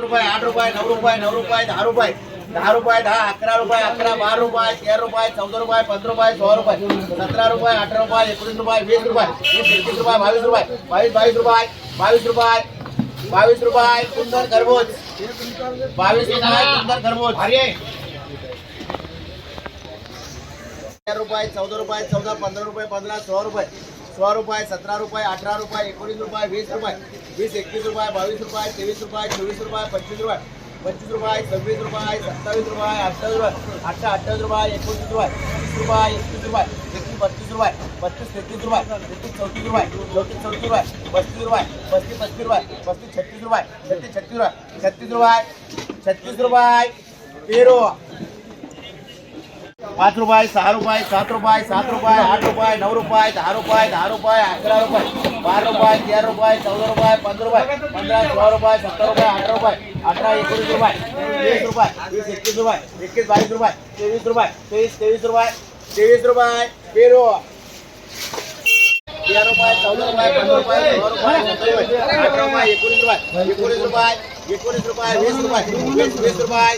रुपये आठ रुपये नऊ रुपये नऊ रुपये दहा रुपये दहा रुपये दहा अकरा रुपये अकरा बारा रुपये तेरा रुपये चौदा रुपये पंधरा रुपये सोळा रुपये सतरा रुपये अठरा रुपये एकोणीस रुपये वीस रुपये वीस एकवीस रुपये बावीस रुपये बावीस बावीस रुपये बावीस रुपये बावीस रुपये सुंदर खरबूज बावीस रुपये सुंदर खरबूज अरे तेरा रुपये चौदा रुपये चौदा पंधरा रुपये पंधरा सोळा रुपये सोळा रुपये सतरा रुपये अठरा रुपये, वीस रुपये, वीस, एकवीस रुपये, बावीस रुपये, तेवीस रुपये, चोवीस रुपये पंचवीस रुपये पंचवीस रुपये, सव्वीस रुपये, सत्तावीस रुपये, अठ्ठावीस रुपये अठरा अठ्ठावीस रुपये, एकोणतीस रुपये, तीस रुपये, एकतीस रुपये, एकतीस बत्तीस रुपये बत्तीस तेहतीस रुपये, तेहतीस, चौतीस रुपये, चौतीस चौतीस रुपये, पस्तीस रुपये, पस्तीस पस्तीस रुपये, पस्तीस, छत्तीस रुपये, छत्तीस छत्तीस रुपये छत्तीस रुपये छत्तीस रुपये तेरो पाच रुपये, सहा रुपये, सात रुपये सात रुपये, आठ रुपये, नऊ रुपये, दहा रुपये दहा रुपये, अकरा रुपये, बारा रुपये, तेरा रुपये, चौदा रुपये, पंधरा रुपये, पंधरा, सोळा रुपये, सत्तर रुपये, अठरा रुपये, अठरा, एकोणीस रुपये वीस रुपये वीस एकवीस रुपये एकवीस बावीस रुपये, तेवीस रुपये, तेवीस तेवीस रुपये तेवीस रुपये पेरो तेरा रुपये, चौदा रुपये, पंधरा रुपये, सोळा रुपये, अठरा रुपये, एकोणीस रुपये एकोणीस रुपये एकोणीस रुपये, वीस रुपये, वीस वीस रुपये.